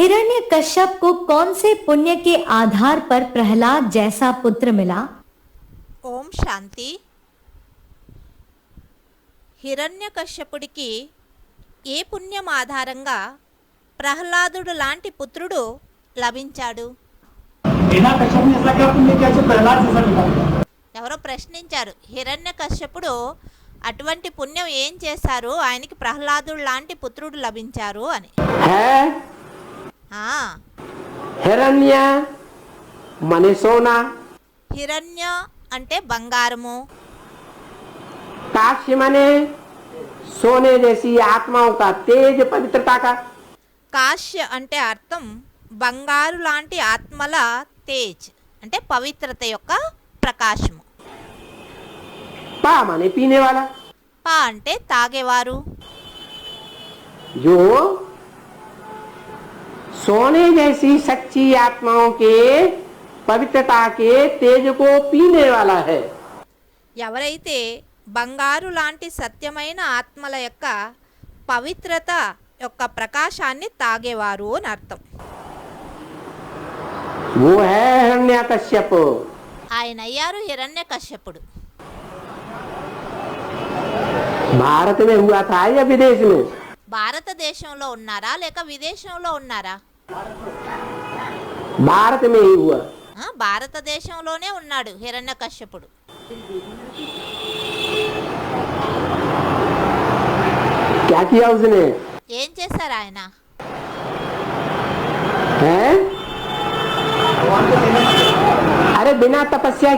हिरण्य कश्यप को कौन से पुण्य के आधार पर प्रहलाद जैसा पुत्र मिला ఓం శాంతి హిరణ్యకశ్యపుడికి ఏ పుణ్యం ఆధారంగా ప్రహ్లాదుడు లాంటి పుత్రుడు లభించాడు बिना कश्यप ने ऐसा क्या पुण्य किया जो प्रहलाद जैसा निकल गया ఎవరో ప్రశ్నించారు హిరణ్యకశ్యపుడు అటువంటి పుణ్యం ఏం చేశారు ఆయనకి ప్రహ్లాదుడు లాంటి పుత్రుడు లభించారు అని है ఆ, हिरण्य मने सोना హిరణ్య అంటే బంగారము काश्य मने सोने जैसी आत्माओं का तेज पवित्रता का కాశ్య అంటే అర్థం బంగారు లాంటి ఆత్మల తేజ్ అంటే పవిత్రత యొక్క ప్రకాశము पा माने पीने वाला పా అంటే తాగేవారు जो सोने जैसी सच्ची आत्माओं के पवित्रता के तेज को पीने वाला है ఎవరైతే బంగారు లాంటి సత్యమైన ఆత్మల యొక్క పవిత్రత యొక్క ప్రకాశాన్ని తాగేవారు అని అర్థం वो है हिरण्यकश्यप ఆయన అయ్యారు హిరణ్య కశ్యపుడు भारत में हुआ था या विदेश में భారతదేశంలో ఉన్నారా లేక విదేశంలో ఉన్నారా భారతమే భారతదేశంలోనే ఉన్నాడు హిరణ్య కశ్యపుడు. ఏం చేశారు ఆయన? అరే బినా తపస్యా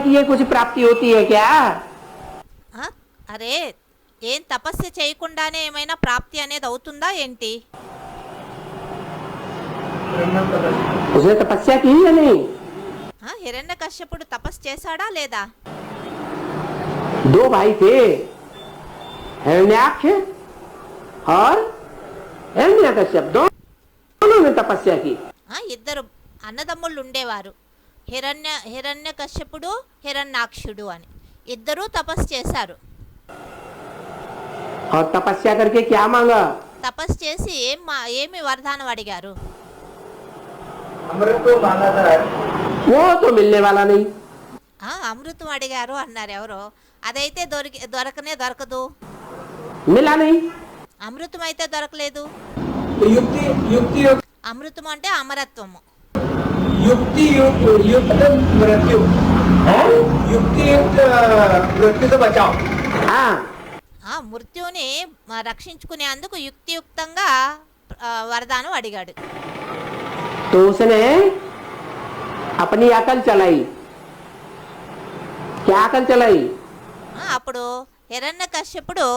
ప్రాప్తి హోతీ హై క్యా? అరే ఏం తపస్య చేయకుండానే ఏమైనా ప్రాప్తి అనేది అవుతుందా ఏంటి? उसने तपस्या की या नहीं ఆ, హిరణ్య కశ్యపుడు తపస్సు చేశాడా లేదా दो भाई थे हिरण्याक्ष और हिरण्यकश्यप दोनों ने तपस्या की ఆ, ఇద్దరు అన్నదమ్ముళ్ళు ఉండేవారు హిరణ్య హిరణ్య కశ్యపుడు హిరణ్యాక్షుడు అని ఇద్దరూ తపస్సు చేశారు और तपस्या करके क्या मांगा తపస్సు చేసి ఏం మా- ఏమి వరదానం అడిగారు अमृत को मांगा था वो तो मिलने वाला नहीं ఆ, అమృతం అడిగారు అన్నారు ఎవరో అదైతే దొరికి దొరకనే దొరకదు मिला नहीं అమృతం అయితే దొరకలేదు तो युक्ति युक्ति అమృతం అంటే అమరత్వము युक्ति युक्त युक्त मृत्यु युक्ति युक्त मृत्यु से बचाओ हाँ ఆ మృత్యుని మ- రక్షించుకునేందుకు యుక్తియుక్తంగా ఆ, వరదానం అడిగాడు तो उसने अपनी अकल चलाई क्या अकल चलाई ఆ, అప్పుడు హిరణ్య కశ్యపుడు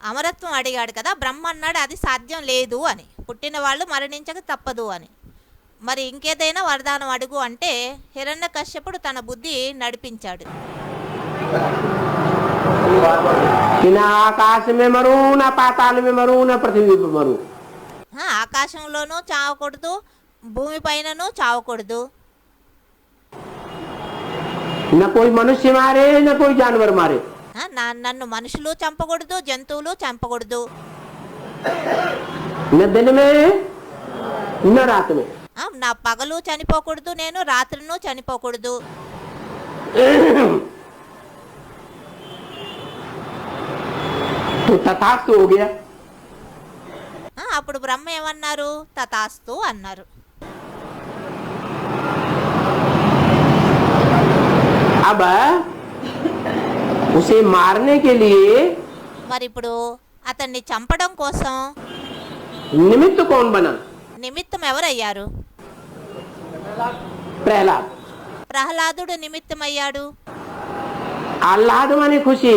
అమరత్వం అడిగాడు కదా బ్రహ్మ అన్నాడు అది సాధ్యం లేదు అని పుట్టిన వాళ్ళు మరణించక తప్పదు అని మరి ఇంకేదైనా వరదానం అడుగు అంటే హిరణ్య కశ్యపుడు తన బుద్ధి నడిపించాడు कि ना आकाश में मरू ना पाताल में मरू ना पृथ्वी पे मरू ఆ, ఆకాశంలోనూ చావకూడదు భూమిపైనను చావకూడదు. మారే నన్ను మనుషులు చంపకూడదు జంతువులు చంపకూడదు. నా పగలు చనిపోకూడదు నేను రాత్రిను చనిపోకూడదు. అప్పుడు బ్రహ్మ ఏమన్నారు? తతాస్తు అన్నారు. కాబా ఉసే మార్నే కే లియే మరి ఇప్పుడు అతన్ని చంపడం కోసం నిమిత్త కౌన్ బనా నిమిత్తం ఎవరయ్యారు? ప్రహ్లాద్ ప్రహ్లాదుడు నిమిత్తమయ్యాడు. ఆహ్లాదం అని ఖుషి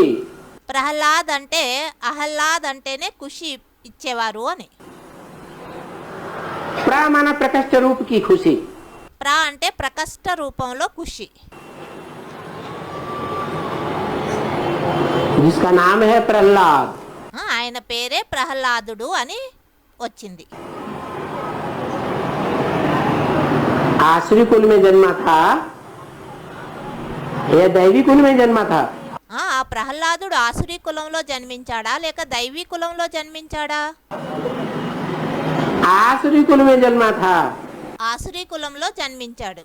ప్రహ్లాద్ అంటే అహ్లాద్ అంటేనే ఖుషి ఇచ్చేవారు అని. ప్ర మన ప్రకష్ట రూపుకి ఖుషి ప్ర అంటే ప్రకష్ట రూపంలో ఖుషి. जिसका नाम है प्रहलाद ఆ, ఆయన పేరే ప్రహ్లాదుడు అని వచ్చింది आसुरी कुल में जन्मा था या दैवी कुल में जन्मा था ఆ ఆ ప్రహ్లాదుడు ఆసురీ కులంలో జన్మించాడా లేక దైవీ కులంలో జన్మించాడా आसुरी कुल में जन्मा था ఆసురీ కులంలో జన్మించాడు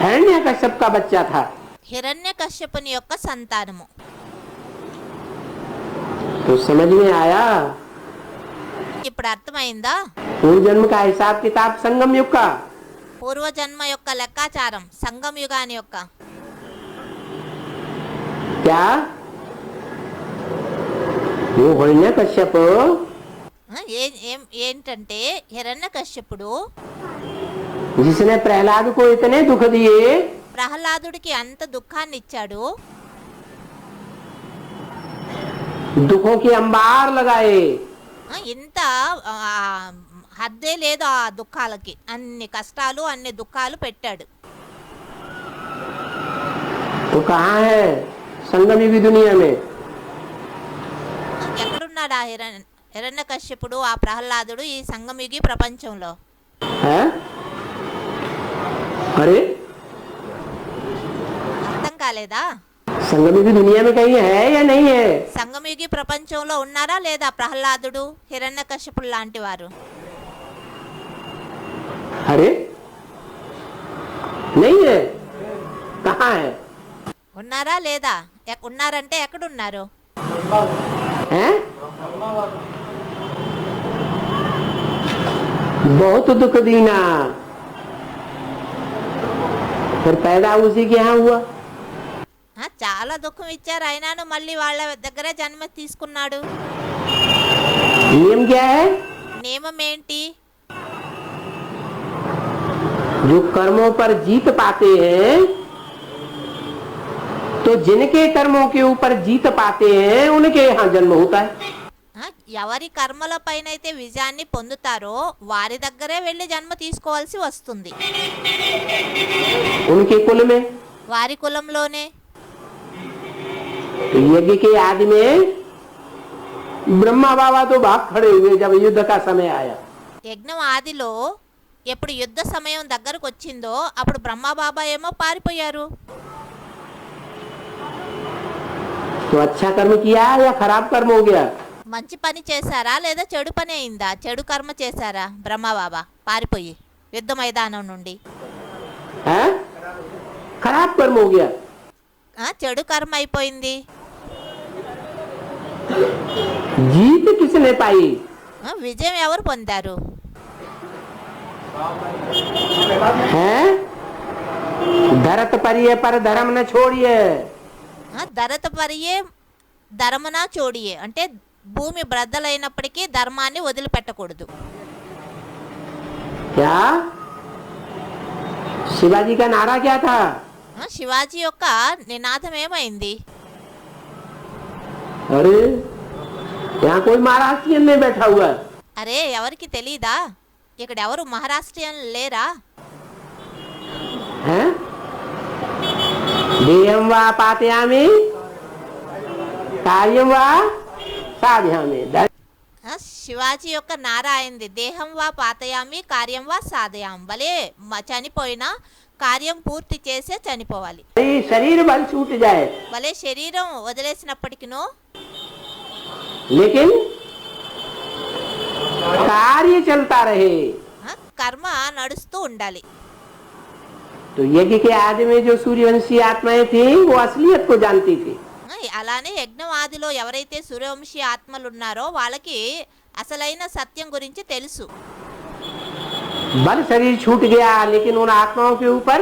हिरण्य कश्यप का बच्चा था హిరణ్య కశ్యపుని యొక్క సంతానము तो समझ में आया ఇప్పుడు అర్థమైందా पूर्व जन्म का हिसाब किताब संगम युग का పూర్వజన్మ యొక్క లెక్కాచారం సంగం యుగాని యొక్క क्या वो हिरण्य कश्यप ఆ, ఏ ఏం ఏంటంటే హిరణ్య కశ్యపుడు जिसने प्रहलाद को इतने दुख दिए ప్రహ్లాదుడికి అంత దుఃఖాన్ని ఇచ్చాడు ఇంత హద్దే లేదు ఆ దుఃఖాలకి. అన్ని కష్టాలు అన్ని దుఃఖాలు పెట్టాడు. ఎక్కడున్నాడు ఆ హిరణ్ హిరణ్య కశ్యపుడు ఆ ప్రహ్లాదుడు ఈ సంగమిగి ప్రపంచంలో? అరే కాలేదా संगम युगी दुनिया में कहीं है या नहीं है సంగమిగి ప్రపంచంలో ఉన్నారా లేదా ప్రహ్లాదుడు హిరణ్య కశ్యపుడు లాంటి వారు अरे नहीं है कहाँ है ఉన్నారా లేదా ఎక్- ఉన్నారంటే ఎక్కడున్నారు हैं बहुत दुख दीना फिर पैदा उसी के यहाँ हुआ ఆ, చాలా దుఃఖం ఇచ్చారు అయినాను మళ్ళీ వాళ్ళ దగ్గరే జన్మ తీసుకున్నాడు नियम क्या है నియమం ఏంటి जो कर्मों पर जीत पाते हैं तो जिनके कर्मों के ऊपर जीत पाते हैं उनके यहाँ जन्म होता है ఆ, ఎవరి కర్మల పైన అయితే విజయాన్ని పొందుతారో వారి దగ్గరే వెళ్ళి జన్మ తీసుకోవాల్సి వస్తుంది उनके कुल में వారి కులంలోనే तो यज्ञ के आदि में ब्रह्मा बाबा तो भाग खड़े हुए जब युद्ध का समय आया యజ్ఞం ఆదిలో ఎప్పుడు యుద్ధ సమయం దగ్గరకు వచ్చిందో అప్పుడు బ్రహ్మబాబా ఏమో పారిపోయారు तो अच्छा कर्म किया या खराब कर्म हो गया మంచి పని చేశారా లేదా చెడు పని అయిందా చెడు కర్మ చేశారా బ్రహ్మబాబా పారిపోయి యుద్ధ మైదానం నుండి है खराब कर्म हो गया ఆ, చెడు కర్మ అయిపోయింది. విజయం ఎవరు పొందారు? ధరత పరియే పర ధరమున చోడియే. ధరత పరియే ధరమున చోడియే. అంటే భూమి బ్రద్దలైనప్పటికీ ధర్మాన్ని వదిలిపెట్టకూడదు. శివాజీ కా నారా క్యా థా శివాజీ యొక్క నినాదం ఏమైంది అరే ఎవరికి తెలీదా? ఇక్కడ ఎవరు మహారాష్ట్రీయన్ లేరా? దేయం వా శివాజీ యొక్క నారాయంది దేహం వా పాతయామి? కార్యం వా సాధయాం. భలే చనిపోయినా కార్యం పూర్తి చేసే చనిపోవాలి ये शरीर बल छूट जाए భలే శరీరం వదిలేసినప్పటికినూ लेकिन कार्य चलता रहे ఆ, కర్మ నడుస్తూ ఉండాలి तो यज्ञ के आदि में जो सूर्यवंशी आत्माएं थी वो असलियत को जानती थी ఆ, అలానే యజ్ఞం ఆదిలో ఎవరైతే సూర్యవంశీ ఆత్మలు ఉన్నారో వాళ్ళకి అసలైన సత్యం గురించి తెలుసు बल शरीर छूट गया लेकिन उन आत्माओं के ऊपर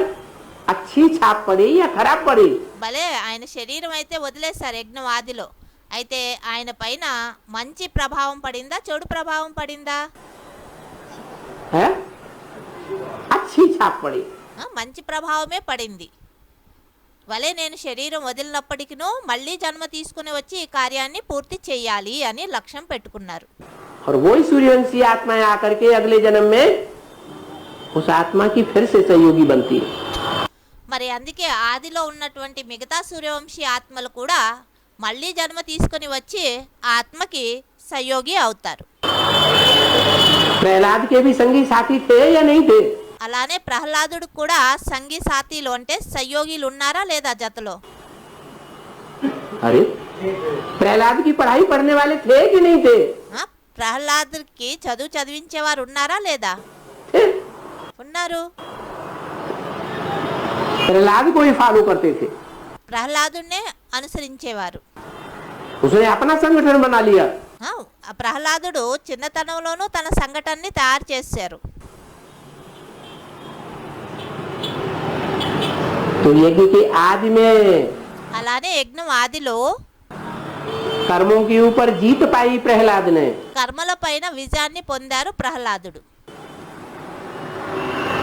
अच्छी छाप पड़ी या खराब पड़ी భలే ఆయన శరీరం అయితే వదిలేశారు యజ్ఞం ఆదిలో అయితే ఆయన పైన మంచి ప్రభావం పడిందా చెడు ప్రభావం పడిందా है अच्छी छाप पड़ी ఆ, మంచి ప్రభావమే పడింది వలే నేను శరీరం వదిలినప్పటికినూ మళ్ళీ జన్మ తీసుకుని వచ్చి ఈ కార్యాన్ని పూర్తి చేయాలి అని లక్ష్యం పెట్టుకున్నారు और वही सूर्यवंशी आत्माएं आकर के अगले जन्म में उस आत्मा की फिर से सहयोगी बनती है మరి అందుకే ఆదిలో ఉన్నటువంటి మిగతా సూర్యవంశీ ఆత్మలు కూడా మళ్ళీ జన్మ తీసుకుని వచ్చి ఆ ఆత్మకి సహయోగి అవుతారు प्रहलाद के भी संगी साथी थे या नहीं थे అలానే ప్రహ్లాదుడు కూడా సంగి సాతీలు అంటే సహయోగిలు ఉన్నారా లేదా జతలో अरे प्रहलाद की पढ़ाई पढ़ने वाले थे कि नहीं थे ఆ, ప్రహ్లాదుడికి చదువు చదివించేవారు ఉన్నారా లేదా थे ఉన్నారు ప్రహ్లాదునే అనుసరించేవారు. ప్రహ్లాదుడు చిన్నతనంలోనూ తన సంఘటనని తయారు చేశారు. అలానే యజ్ఞం ఆదిలో కర్మం కర్మల పైన విజయాన్ని పొందారు ప్రహ్లాదుడు.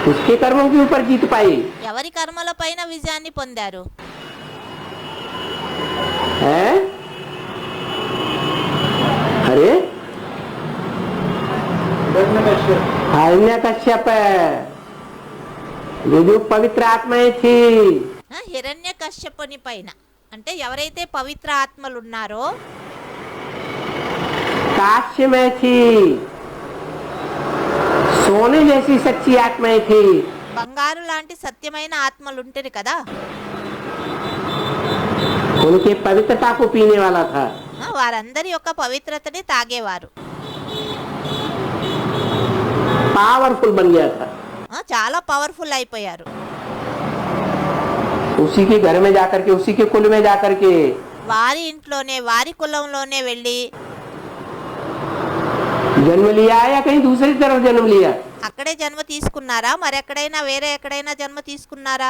उसके कर्मों के ऊपर जीत पाई ఎవరి కర్మల పైన విజయాన్ని పొందారు है अरे हिरण्य कश्यप ये जो पवित्र आत्माएं थी హిరణ్య కశ్యపుని పైన అంటే ఎవరైతే పవిత్ర ఆత్మలు ఉన్నారో काश्य में సోనే చేసి సచ్చి ఆత్మే బంగారు లాంటి సత్యమైన ఆత్మలుంటారు కదా? ఉనికి పవిత్రతాకు పీనే వాలా థా వారందరి యొక్క పవిత్రతనే తాగేవారు. పవర్ఫుల్ బన్ గయా చాలా పవర్ఫుల్ అయిపోయారు. ఉసికి కే ఘర్ ఉసికి కులమే కే వారి ఇంట్లోనే వారి కులంలోనే వెళ్ళి जन्म लिया या कहीं दूसरी तरफ जन्म लिया అక్కడే జన్మ తీసుకున్నారా మరి ఎక్కడైనా వేరే ఎక్కడైనా జన్మ తీసుకున్నారా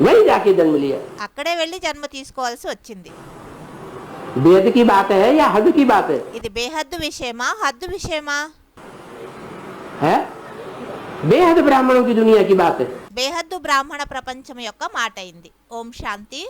वहीं जाके जन्म लिया అక్కడే వెళ్ళి జన్మ తీసుకోవాల్సి వచ్చింది वेद की बात है या हद की बात है ఇది బేహద్దు విషయమా హద్దు విషయమా है बेहद ब्राह्मणों की दुनिया की बात है బేహద్దు బ్రాహ్మణ ప్రపంచం యొక్క మాట అయింది ఓం శాంతి